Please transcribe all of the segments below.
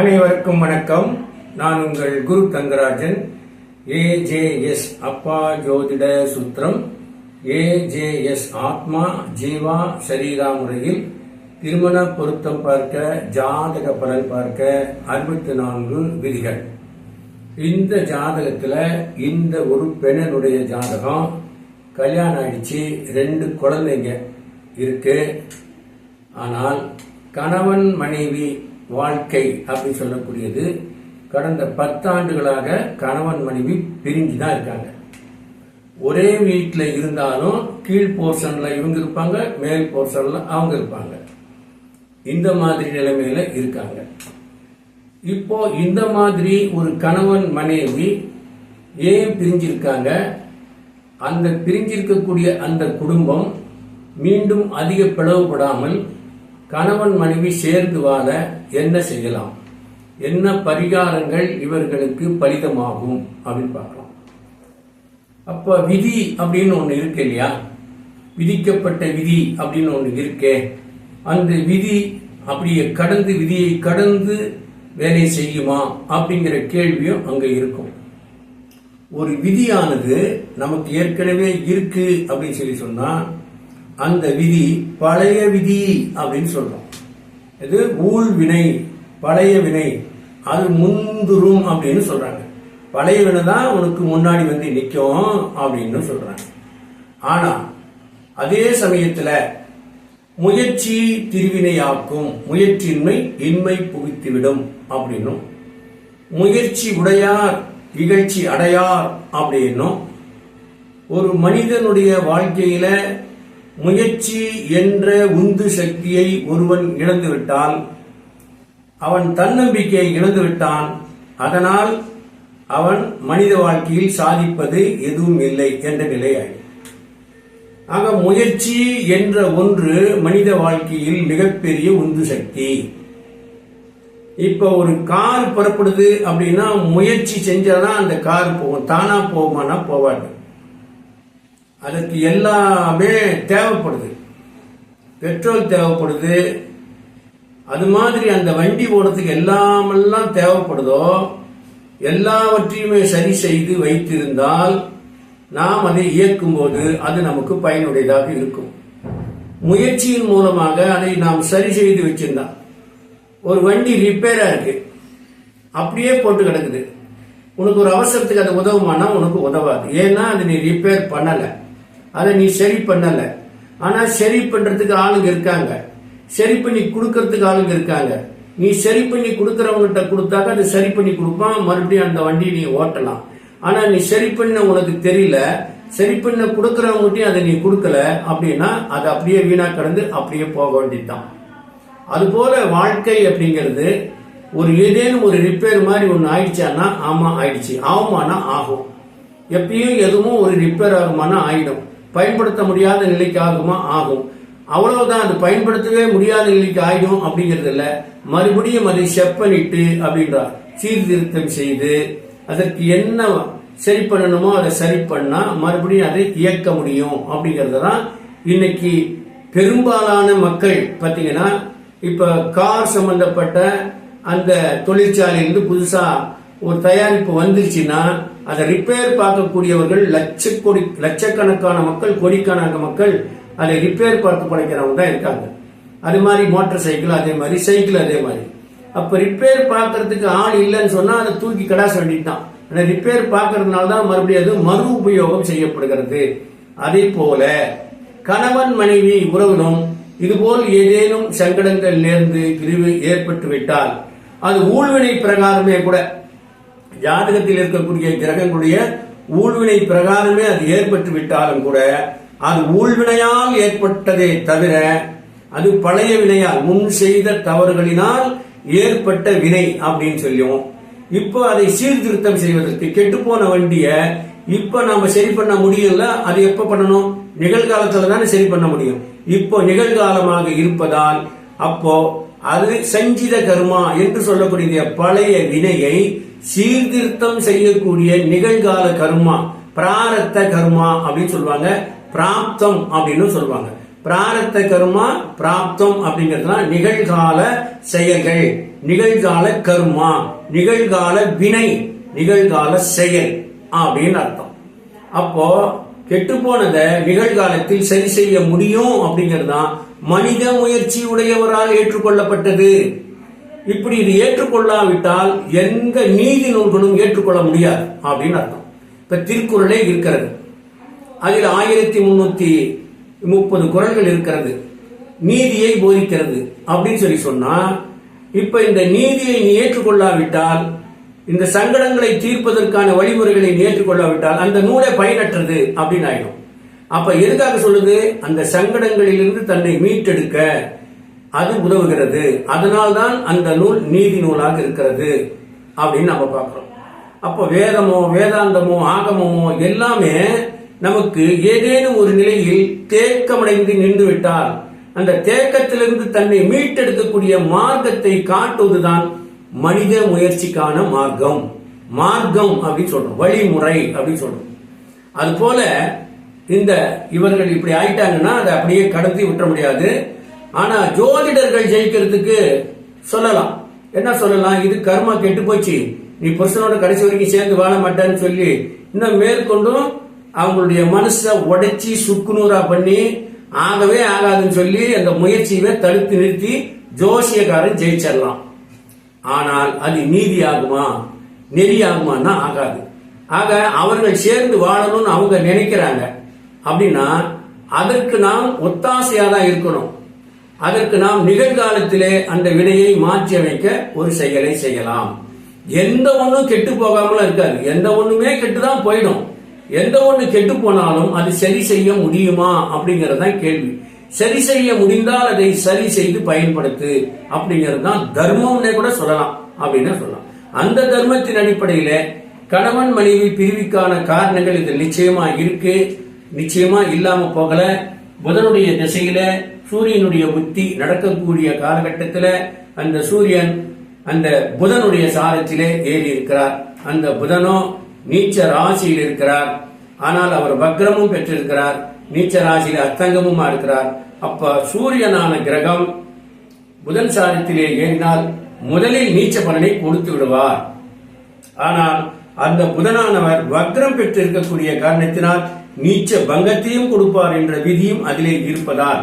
அனைவருக்கும் வணக்கம். நான் உங்கள் குரு தங்கராஜன். ஏஜேஎஸ் அப்பா ஜோதிட சுத்திரம். ஏஜேஎஸ் ஆத்மா ஜீவா சரீரா முறையில் திருமண பொருத்தம் பார்க்க ஜாதக பலன் பார்க்க அறுபத்தி நான்கு விதிகள். இந்த ஜாதகத்தில் இந்த ஒரு பெண்ணனுடைய ஜாதகம் கல்யாணம் ஆயிடுச்சு ரெண்டு குழந்தைங்க இருக்கு. ஆனால் கணவன் மனைவி வாழ்க்கை அப்படின்னு சொல்லக்கூடியது கடந்த பத்தாண்டுகளாக கணவன் மனைவி பிரிஞ்சு தான் இருக்காங்க. ஒரே வீட்டில் இருந்தாலும் கீழ் போர்ஷன்ல இவங்க இருப்பாங்க மேல் போர்ஷன்ல அவங்க இருப்பாங்க. இந்த மாதிரி நிலைமையில இருக்காங்க. இப்போ இந்த மாதிரி ஒரு கணவன் மனைவி ஏன் பிரிஞ்சிருக்காங்க? அந்த பிரிஞ்சிருக்கக்கூடிய அந்த குடும்பம் மீண்டும் அதிக பிளவுபடாமல் கணவன் மனைவி சேர்ந்து வாழ என்ன செய்யலாம்? என்ன பரிகாரங்கள் இவர்களுக்கு பலிதமாகும் அப்படின்னு பார்க்கலாம். அப்ப விதி அப்படின்னு ஒன்று இருக்கு இல்லையா? விதிக்கப்பட்ட விதி அப்படின்னு ஒன்று இருக்கே. அந்த விதி அப்படியே கடந்து விதியை கடந்து வேலை செய்யுமா அப்படிங்கிற கேள்வியும் அங்கே இருக்கும். ஒரு விதியானது நமக்கு ஏற்கனவே இருக்கு அப்படின்னு சொல்லி சொன்னா அந்த விதி பழைய விதி அப்படின்னு சொல்றோம். இது ஊழ் வினை பழைய வினை அது முந்துரும் அப்படின்னு சொல்றாங்க. பழைய வினை தான் உனக்கு முன்னாடி வந்து நிற்கும் அப்படின்னு சொல்றாங்க. ஆனா அதே சமயத்துல முயற்சி திருவினையாக்கும் முயற்சியின்மை இன்மை புகுத்திவிடும் அப்படின்னும். முயற்சி உடையார் இகழ்ச்சி அடையார் அப்படின்னும். ஒரு மனிதனுடைய வாழ்க்கையில முயற்சி என்ற உந்து சக்தியை ஒருவன் இழந்துவிட்டால் அவன் தன்னம்பிக்கையை இழந்துவிட்டான் அதனால் அவன் மனித வாழ்க்கையில் சாதிப்பது எதுவும் இல்லை என்ற நிலையாய் ஆக முயற்சி என்ற ஒன்று மனித வாழ்க்கையில் மிகப்பெரிய உந்து சக்தி. இப்ப ஒரு கார் புறப்படுது அப்படின்னா முயற்சி செஞ்சாதான் அந்த கார் போகும். தானா போகுமானா போவாது அதுக்கு எல்லாமே தேவைப்படுது. பெட்ரோல் தேவைப்படுது. அது மாதிரி அந்த வண்டி ஓடுறதுக்கு எல்லாமெல்லாம் தேவைப்படுதோ எல்லாவற்றையுமே சரி செய்து வைத்திருந்தால் நாம் அதை இயக்கும் போது அது நமக்கு பயனுடையதாக இருக்கும். முயற்சியின் மூலமாக அதை நாம் சரி செய்து வச்சிருந்தா. ஒரு வண்டி ரிப்பேரா இருக்கு. அப்படியே போட்டு கிடக்குது. உனக்கு ஒரு அவசரத்துக்கு அது உதவுமானா உனக்கு உதவாது. ஏன்னா அது நீ ரிப்பேர் பண்ணலை. அதை நீ சரி பண்ணல. ஆனா சரி பண்றதுக்கு ஆளுங்க இருக்காங்க. சரி பண்ணி கொடுக்கறதுக்கு ஆளுங்க இருக்காங்க. நீ சரி பண்ணி கொடுக்கறவங்ககிட்ட கொடுத்தாக்க அது சரி பண்ணி கொடுப்பான். மறுபடியும் அந்த வண்டியை நீ ஓட்டலாம். ஆனா நீ சரி பண்ண உனக்கு தெரியல. சரி பண்ண கொடுக்கறவங்ககிட்டயும் அதை நீ கொடுக்கல அப்படின்னா அது அப்படியே வீணா கடந்து அப்படியே போக வேண்டியதுதான். அதுபோல வாழ்க்கை அப்படிங்கிறது ஒரு ஏதேனும் ஒரு ரிப்பேர் மாதிரி ஒன்று ஆயிடுச்சான்னா ஆமா ஆயிடுச்சு. ஆகுமானா ஆகும். எப்பயும் எதுவும் ஒரு ரிப்பேர் ஆகுமானா ஆயிடும். பயன்படுத்த முடியாத நிலைக்கு ஆகுமா? ஆகும். அவ்வளவுதான் அது பயன்படுத்தவே முடியாத நிலைக்கு ஆகிடும் அப்படிங்கிறது இல்ல மறுபடியும் அதை செப்பனிட்டு அப்படின்றார். சீர்திருத்தம் செய்து அதற்கு என்ன சரி பண்ணணுமோ அதை சரி பண்ணா மறுபடியும் அதை இயக்க முடியும் அப்படிங்கறது தான் இன்னைக்கு பெரும்பாலான மக்கள் பாத்தீங்கன்னா இப்ப கார் சம்பந்தப்பட்ட அந்த தொழிற்சாலையிலிருந்து புதுசா ஒரு தயாரிப்பு வந்துருச்சுன்னா அதை ரிப்பேர் பார்க்கக்கூடியவர்கள் லட்ச கோடி லட்சக்கணக்கான மக்கள் கோடிக்கணக்கான மக்கள் அதை ரிப்பேர் பார்த்து படைக்கிறவங்க தான் இருக்காங்க. அது மாதிரி மோட்டார் சைக்கிள் அதே மாதிரி சைக்கிள் அதே மாதிரி. அப்ப ரிப்பேர் பார்க்கறதுக்கு ஆள் இல்லைன்னு சொன்னா அதை தூக்கி கடாச வேண்டியதுதான் ஆனா ரிப்பேர் பார்க்கறதுனால தான் மறுபடியும் அது மறு உபயோகம் செய்யப்படுகிறது. அதே போல கணவன் மனைவி உறவினும் இதுபோல் ஏதேனும் சங்கடங்கள் நேர்ந்து பிரிவு ஏற்பட்டு விட்டால் அது ஊழ்வினை பிரகாரமே கூட ஜாதகத்தில் இருக்கக்கூடிய கிரகங்களுடைய ஊழ்வினை பிரகாரமே அது ஏற்பட்டு விட்டாலும் கூட அது ஊழ்வினையால் ஏற்பட்டதே தவிர அது பழைய வினையால் முன் செய்த தவறுகளினால் ஏற்பட்ட வினை அப்படின்னு சொல்லுவோம் இப்போ அதை சீர்திருத்தம் செய்வதற்கு கெட்டுப்போன வண்டிய இப்ப நாம சரி பண்ண முடியல அது எப்ப பண்ணணும்? நிகழ்காலத்துல தானே சரி பண்ண முடியும். இப்போ நிகழ்காலமாக இருப்பதால் அப்போ அது சஞ்சித கர்மா என்று சொல்லக்கூடிய பழைய வினையை சீர்திருத்தம் செய்யக்கூடிய நிகழ்கால கர்மா பிராரத்த கர்மா அப்படின்னு சொல்லுவாங்க. பிராப்தம் அப்படின்னு சொல்லுவாங்க. பிராரத்த கர்மா பிராப்தம் அப்படிங்கிறதுனா நிகழ்கால செயல்கள் நிகழ்கால கர்மா நிகழ்கால வினை நிகழ்கால செயல் அப்படின்னு அர்த்தம். அப்போ கெட்டு போனதை நிகழ்காலத்தில் சரி செய்ய முடியும் அப்படிங்கிறது தான் மனித முயற்சி உடையவரால் ஏற்றுக்கொள்ளப்பட்டது. இப்படி இது ஏற்றுக்கொள்ளாவிட்டால் எந்த நீதி நூல்களும் ஏற்றுக்கொள்ள முடியாது அப்படின்னு அர்த்தம். இப்ப திருக்குறளே இருக்கிறது. அதில் ஆயிரத்தி முன்னூத்தி முப்பது குரல்கள் இருக்கிறது. நீதியை போதிக்கிறது அப்படின்னு சொல்லி சொன்னா இப்ப இந்த நீதியை நீ ஏற்றுக்கொள்ளாவிட்டால் இந்த சங்கடங்களை தீர்ப்பதற்கான வழிமுறைகளை நீ ஏற்றுக்கொள்ளாவிட்டால் அந்த நூலை பயனற்றது அப்படின்னு ஆயிடும். அப்ப எதுக்காக சொல்லுது? அந்த சங்கடங்களிலிருந்து தன்னை மீட்டெடுக்க அது உதவுகிறது. அதனால்தான் அந்த நூல் நீதி நூலாக இருக்கிறது அப்படின்னு நம்ம பார்க்கிறோம். அப்போ வேதமோ வேதாந்தமோ ஆகமமோ எல்லாமே நமக்கு ஏதேனும் ஒரு நிலையில் தேக்கமடைந்து நின்று விட்டால் அந்த தேக்கத்திலிருந்து தன்னை மீட்டெடுக்கக்கூடிய மார்க்கத்தை காட்டுவதுதான் மனித முயற்சிக்கான மார்க்கம். மார்க்கம் அப்படின்னு சொல்றோம். வழிமுறை அப்படின்னு சொல்றோம். அது போல இந்த இவர்கள் இப்படி ஆயிட்டாங்கன்னா அதை அப்படியே கடத்தி விட்ட முடியாது. ஆனா ஜோதிடர்கள் ஜெயிக்கிறதுக்கு சொல்லலாம். என்ன சொல்லலாம்? இது கர்மா கெட்டு போச்சு. நீ புருஷனோட கடைசி வரைக்கும் சேர்ந்து வாழ மாட்டேன்னு சொல்லி இன்னும் மேற்கொண்டும் அவங்களுடைய மனசை உடைச்சி சுக்குநூறா பண்ணி ஆகவே ஆகாதுன்னு சொல்லி அந்த முயற்சியை தடுத்து நிறுத்தி ஜோசியக்காரன் ஜெயிச்சிடலாம். ஆனால் அது நீதி ஆகுமா நெறி ஆகுமான்னா ஆகாது. ஆக அவர்கள் சேர்ந்து வாழணும்னு அவங்க நினைக்கிறாங்க. அப்படின்னா அதற்கு நாம் ஒத்தாசையா தான் இருக்கணும். அதற்கு நாம் நிகழ்காலத்திலே அந்த வினையை மாற்றி அமைக்க ஒரு செயலை செய்யலாம். எந்த ஒண்ணும் கெட்டு போகாமல இருக்காது. எந்த ஒண்ணுமே கெட்டுதான் போயிடும். எந்த ஒண்ணு கெட்டு போனாலும் அது சரி செய்ய முடியுமா அப்படிங்கறது தான் கேள்வி. சரி செய்ய முடிந்தால் அதை சரி செய்து பயன்படுத்து அப்படிங்கிறது தான் தர்மம்னே கூட சொல்லலாம் அப்படின்னு சொல்லலாம். அந்த தர்மத்தின் அடிப்படையில கணவன் மனைவி பிரிவுக்கான காரணங்கள் இது நிச்சயமா இருக்கு. நிச்சயமா இல்லாம போகல. புதனுடைய திசையில சூரியனுடைய புத்தி நடக்கக்கூடிய காலகட்டத்தில் அந்த சூரியன் அந்த புதனுடைய சாரத்திலே ஏறி இருக்கிறார் அந்த புதனோ நீச்ச ராசியில் இருக்கிறார். ஆனால் அவர் வக்ரமும் பெற்றிருக்கிறார். நீச்ச ராசியில் அத்தங்கமுமா இருக்கிறார். அப்ப சூரியனான கிரகம் புதன் சாரத்திலே ஏறினால் முதலில் நீச்ச பலனை கொடுத்து விடுவார். ஆனால் அந்த புதனானவர் வக்ரம் பெற்றிருக்கக்கூடிய காரணத்தினால் நீச்ச பங்கத்தையும் கொடுப்பார் என்ற விதியும் அதிலே இருப்பதால்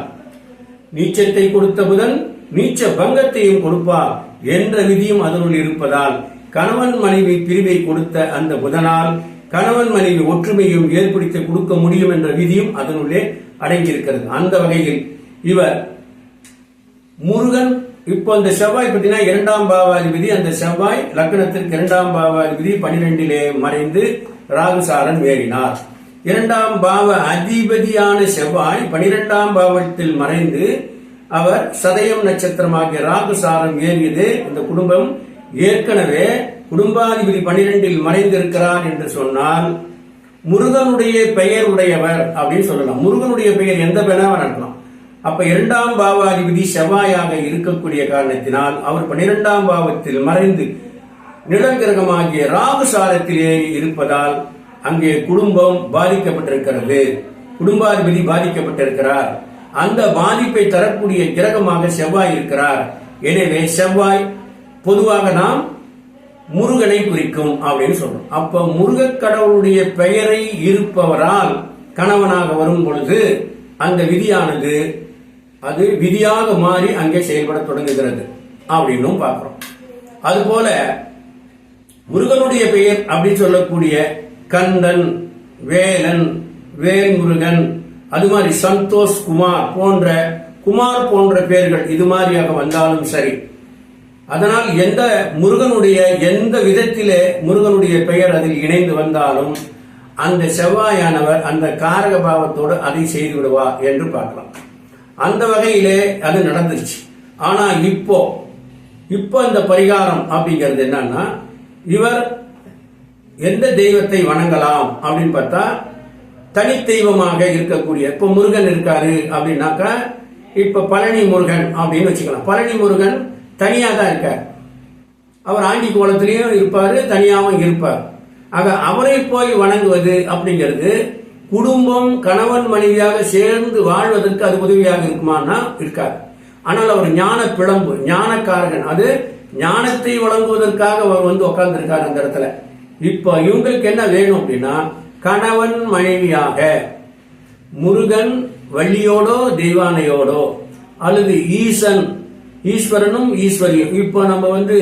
நீச்சத்தை கொடுத்த புதன் நீச்ச பங்கத்தையும் கொடுப்பார் என்ற விதியும் அதனுள் இருப்பதால் கணவன் மனைவி பிரிவை கொடுத்த அந்த புதனால் கணவன் மனைவி ஒற்றுமையும் ஏற்படுத்தி கொடுக்க முடியும் என்ற விதியும் அதனுள்ளே அடங்கியிருக்கிறது. அந்த வகையில் இவர் முருகன் இப்போ இந்த செவ்வாய் பார்த்தீங்கன்னா இரண்டாம் பாவாதிபதி அந்த செவ்வாய் லக்னத்திற்கு இரண்டாம் பாவாதிபதி பனிரெண்டிலே மறைந்து ராகுசாரன் ஏறினார். இரண்டாம் பாவ அதிபதியான செவ்வாய் பனிரெண்டாம் பாவத்தில் மறைந்து அவர் சதயம் நட்சத்திரமாகிய ராகுசாரம் ஏறியது. இந்த குடும்பம் ஏற்கனவே குடும்பாதிபதி பனிரெண்டில் மறைந்திருக்கிறார் என்று சொன்னால் முருகனுடைய பெயர் உடையவர் அப்படின்னு சொல்லலாம். முருகனுடைய பெயர் எந்த பெயராக நடக்கலாம் அப்ப இரண்டாம் பாவாதிபதி செவ்வாயாக இருக்கக்கூடிய காரணத்தினால் அவர் பனிரெண்டாம் பாவத்தில் மறைந்து நிலங்கிரகமாகிய ராகு சாரத்தில் ஏறி இருப்பதால் அங்கே குடும்பம் பாதிக்கப்பட்டிருக்கிறது. குடும்பாதிபதி பாதிக்கப்பட்டிருக்கிறார். அந்த பாதிப்பை தரக்கூடிய கிரகமாக செவ்வாய் இருக்கிறார். எனவே செவ்வாய் பொதுவாக நாம் முருகனை குறிக்கும் அப்படின்னு சொல்றோம். அப்ப முருக கடவுளுடைய பெயரை இருப்பவரால் கணவனாக வரும் பொழுது அந்த விதியானது அது விதியாக மாறி அங்கே செயல்பட தொடங்குகிறது அப்படின்னும் பார்க்கிறோம். அதுபோல முருகனுடைய பெயர் அப்படின்னு சொல்லக்கூடிய கந்தன் வேலன் வேல்முருகன் அது மாதிரி சந்தோஷ் குமார் போன்ற குமார் போன்ற பெயர்கள் இது மாதிரியாக வந்தாலும் சரி. அதனால் எந்த முருகனுடைய எந்த விதத்திலே முருகனுடைய பெயர் அதில் இணைந்து வந்தாலும் அந்த செவ்வாயானவர் அந்த காரக பாவத்தோடு அதை செய்து விடுவார் என்று பார்க்கலாம். அந்த வகையிலே அது நடந்துச்சு ஆனா இப்போ இப்போ இந்த பரிகாரம் அப்படிங்கிறது என்னன்னா இவர் எந்த தெய்வத்தை வணங்கலாம் அப்படின்னு பார்த்தா தனித்தெய்வமாக இருக்கக்கூடிய இப்போ முருகன் இருக்காரு அப்படின்னாக்கா இப்ப பழனி முருகன் அப்படின்னு வச்சுக்கலாம். பழனி முருகன் தனியா தான் இருக்கார். அவர் ஆண்டி கோலத்திலையும் இருப்பாரு தனியாகவும் இருப்பார். ஆக அவரை போய் வணங்குவது அப்படிங்கிறது குடும்பம் கணவன் மனைவியாக சேர்ந்து வாழ்வதற்கு அது உதவியாக இருக்குமானா இருக்காது. ஆனால் அவர் ஞான பிளம்பு ஞானக்காரகன். அது ஞானத்தை வழங்குவதற்காக அவர் வந்து உட்கார்ந்துருக்காரு அந்த இடத்துல. இப்போ இவங்களுக்கு என்ன வேணும் அப்படின்னா கணவன் மனைவியாக முருகன் வள்ளியோடோ தெய்வானையோடோ அல்லது ஈசன் ஈஸ்வரனும் ஈஸ்வரியும். இப்போ நம்ம வந்து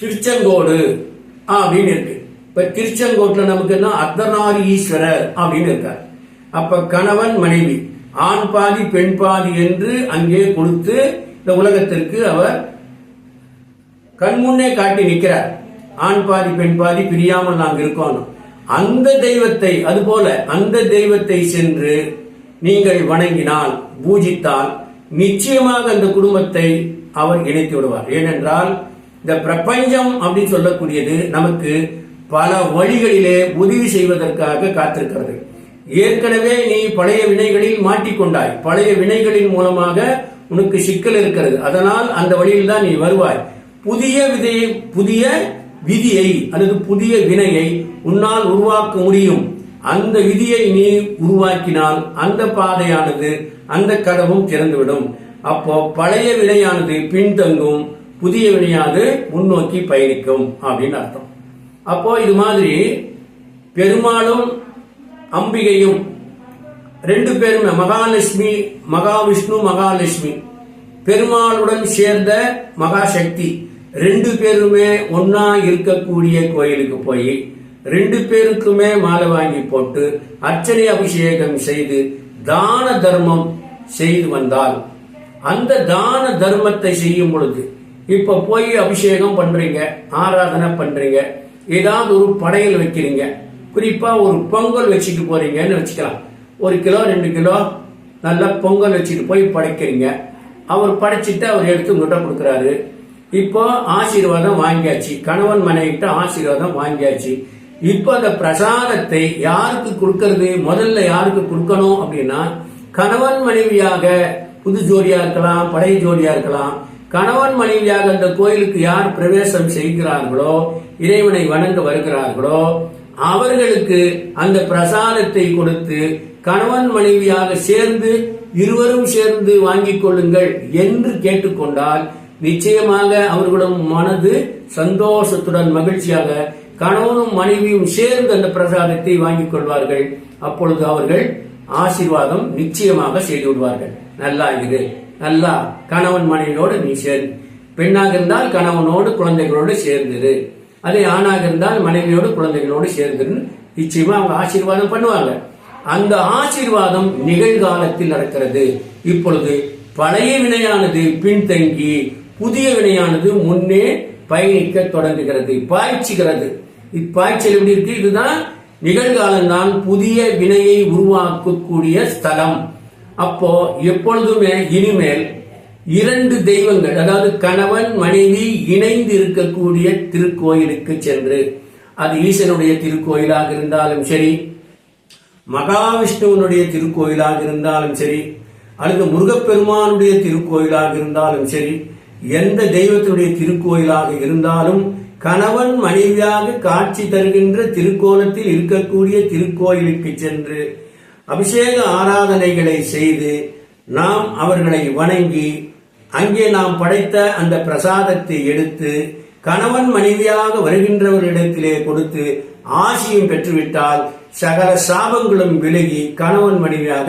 திருச்செங்கோடு அப்படின்னு இருக்கு. இப்ப திருச்செங்கோட்டுல நமக்கு என்ன? அர்த்தநாரி ஈஸ்வரர் அப்படின்னு இருக்கார். அப்ப கணவன் மனைவி ஆண் பாதி பெண் பாதி என்று அங்கே கொடுத்து இந்த உலகத்திற்கு அவர் கண்முன்னே காட்டி நிற்கிறார். ஆண் பாதி பெண் பாதி பிரியாமல் நாங்கள் இருக்கோம். அந்த தெய்வத்தை அதுபோல அந்த தெய்வத்தை சென்று நீங்கள் வணங்கினால் பூஜித்தால் நிச்சயமாக அந்த குடும்பத்தை அவர் இணைத்து விடுவார். ஏனென்றால் இந்த பிரபஞ்சம் அப்படின்னு சொல்லக்கூடியது நமக்கு பல வழிகளிலே உதவி செய்வதற்காக காத்திருக்கிறது. ஏற்கனவே நீ பழைய வினைகளில் மாட்டிக்கொண்டாய். பழைய வினைகளின் மூலமாக உனக்கு சிக்கல் இருக்கிறது. அதனால் அந்த வழியில் தான் நீ வருவாய். புதிய விதையை புதிய விதியை அல்லது புதிய வினையை உன்னால் உருவாக்க முடியும். அந்த விதியை நீ உருவாக்கினால் அந்த பாதையானது அந்த கதவும் திறந்துவிடும். அப்போ பழைய வினையானது பின்தங்கும் புதிய வினையானது முன்னோக்கி பயணிக்கும் அப்படின்னு அர்த்தம். அப்போ இது மாதிரி பெருமாளும் அம்பிகையும் ரெண்டு பேருமே மகாலட்சுமி மகாவிஷ்ணு மகாலட்சுமி பெருமாளுடன் சேர்ந்த மகாசக்தி. ரெண்டு பேருமே ஒன்னா இருக்கக்கூடிய கோயிலுக்கு போய் ரெண்டு பேருக்குமே மாலை வாங்கி போட்டு அர்ச்சனை அபிஷேகம் செய்து தான தர்மம் செய்து வந்தால் அந்த தான தர்மத்தை செய்யும் பொழுது இப்ப போய் அபிஷேகம் பண்றீங்க ஆராதனை பண்றீங்க ஏதாவது ஒரு படையல் வைக்கிறீங்க குறிப்பா ஒரு பொங்கல் வச்சுட்டு போறீங்கன்னு வச்சுக்கலாம். ஒரு கிலோ ரெண்டு கிலோ நல்லா பொங்கல் வச்சுட்டு போய் படைக்கிறீங்க. அவர் படைச்சிட்டு அவர் எடுத்து உங்கள்கிட்ட கொடுக்குறாரு. இப்போ ஆசீர்வாதம் வாங்கியாச்சு. கணவன் மனைவிட்ட ஆசீர்வாதம் வாங்கியாச்சு. இப்போ அந்த பிரசாதத்தை யாருக்கு கொடுக்கறது? முதல்ல யாருக்கு கொடுக்கணும் அப்படின்னா கணவன் மனைவியாக புது ஜோடியா இருக்கலாம் பழைய ஜோடியா இருக்கலாம். கணவன் மனைவியாக அந்த கோயிலுக்கு யார் பிரவேசம் செய்கிறார்களோ இறைவனை வணங்க வருகிறார்களோ அவர்களுக்கு அந்த பிரசாதத்தை கொடுத்து கணவன் மனைவியாக சேர்ந்து இருவரும் சேர்ந்து வாங்கிக் கொள்ளுங்கள் என்று கேட்டுக்கொண்டால் நிச்சயமாக அவர்களும் மனது சந்தோஷத்துடன் மகிழ்ச்சியாக கணவனும் மனைவியும் சேர்ந்து அந்த பிரசாதத்தை வாங்கிக் கொள்வார்கள். அப்பொழுது அவர்கள் ஆசீர்வாதம் நிச்சயமாக செய்து விடுவார்கள். நல்லா இது நல்லா கணவன் மனைவியோடு நீ சேர்ந்து பெண்ணாக இருந்தால் கணவனோடு குழந்தைகளோடு சேர்ந்துரு. அதே ஆணாக இருந்தால் மனைவியோடு குழந்தைகளோடு சேர்ந்துரு நிச்சயமா அவங்க ஆசீர்வாதம் பண்ணுவாங்க. அந்த ஆசீர்வாதம் நிகழ்காலத்தில் நடக்கிறது. இப்பொழுது பழைய வினையானது பின்தங்கி புதிய வினையானது முன்னே பயணிக்க தொடங்குகிறது. பாய்ச்சுகிறது இப்பாய்ச்சல் எப்படி இருக்கு? இதுதான் நிகழ்காலம்தான் புதிய வினையை உருவாக்கக்கூடிய ஸ்தலம். அப்போ எப்பொழுதுமே இனிமேல் இரண்டு தெய்வங்கள் அதாவது கணவன் மனைவி இணைந்து இருக்கக்கூடிய திருக்கோயிலுக்கு சென்று அது ஈசனுடைய திருக்கோயிலாக இருந்தாலும் சரி மகாவிஷ்ணுவனுடைய திருக்கோயிலாக இருந்தாலும் சரி அல்லது முருகப்பெருமானுடைய திருக்கோயிலாக இருந்தாலும் சரி எந்த தெய்வத்தினுடைய திருக்கோயிலாக இருந்தாலும் கணவன் மனைவியாக காட்சி தருகின்ற திருக்கோலத்தில் இருக்கக்கூடிய திருக்கோயிலுக்கு சென்று அபிஷேக ஆராதனைகளை செய்து நாம் அவர்களை வணங்கி அங்கே நாம் படைத்த அந்த பிரசாதத்தை எடுத்து கணவன் மனைவியாக வருகின்றவர்களிடத்திலே கொடுத்து ஆசியும் பெற்றுவிட்டால் சகல சாபங்களும் விலகி கணவன் மனைவியாக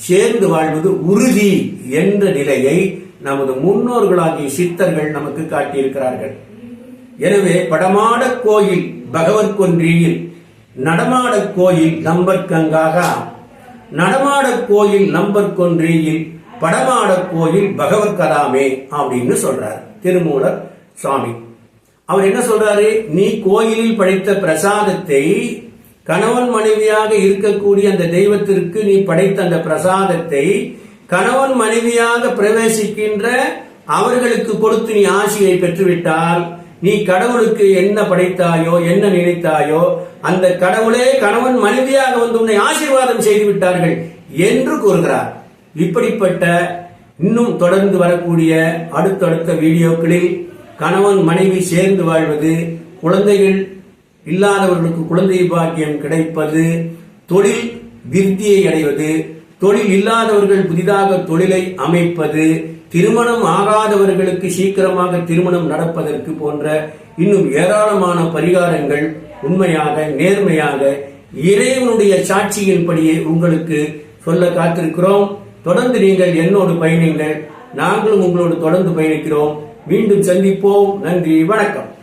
சேர்ந்து வாழ்வது உறுதி என்ற நிலையை நமது முன்னோர்களாகிய சித்தர்கள் நமக்கு காட்டியிருக்கிறார்கள். எனவே படமாட கோயில் பகவத் கொன்றியில் நடமாட கோயில் நம்பர்கங்காக நடமாட கோயில் நம்பர் கொன்றியில் படமாட கோயில் பகவத் கதாமே அப்படின்னு சொல்றார். திருமூலர் சுவாமி. அவர் என்ன சொல்றாரு? நீ கோயிலில் படைத்த பிரசாதத்தை கணவன் மனைவியாக இருக்கக்கூடிய அந்த தெய்வத்திற்கு நீ படைத்த அந்த பிரசாதத்தை கணவன் மனைவியாக பிரவேசிக்கின்ற அவர்களுக்கு கொடுத்து நீ ஆசியை பெற்றுவிட்டால் நீ கடவுளுக்கு என்ன படைத்தாயோ என்ன நினைத்தாயோ அந்த கடவுளே கணவன் மனைவியாக வந்து உன்னை ஆசீர்வாதம் செய்து விட்டார்கள் என்று கூறுகிறார். இப்படிப்பட்ட இன்னும் தொடர்ந்து வரக்கூடிய அடுத்தடுத்த வீடியோக்களில் கணவன் மனைவி சேர்ந்து வாழ்வது குழந்தைகள் இல்லாதவர்களுக்கு குழந்தை பாக்கியம் கிடைப்பது தொழில் விருத்தியை அடைவது தொழில் இல்லாதவர்கள் புதிதாக தொழிலை அமைப்பது திருமணம் ஆகாதவர்களுக்கு சீக்கிரமாக திருமணம் நடப்பதற்கு போன்ற இன்னும் ஏராளமான பரிகாரங்கள் உண்மையாக நேர்மையாக இறைவனுடைய சாட்சியின்படியே உங்களுக்கு சொல்ல காத்திருக்கிறோம். தொடர்ந்து நீங்கள் என்னோடு பயணிங்கள் நாங்களும் உங்களோடு தொடர்ந்து பயணிக்கிறோம். மீண்டும் சந்திப்போம். நன்றி. வணக்கம்.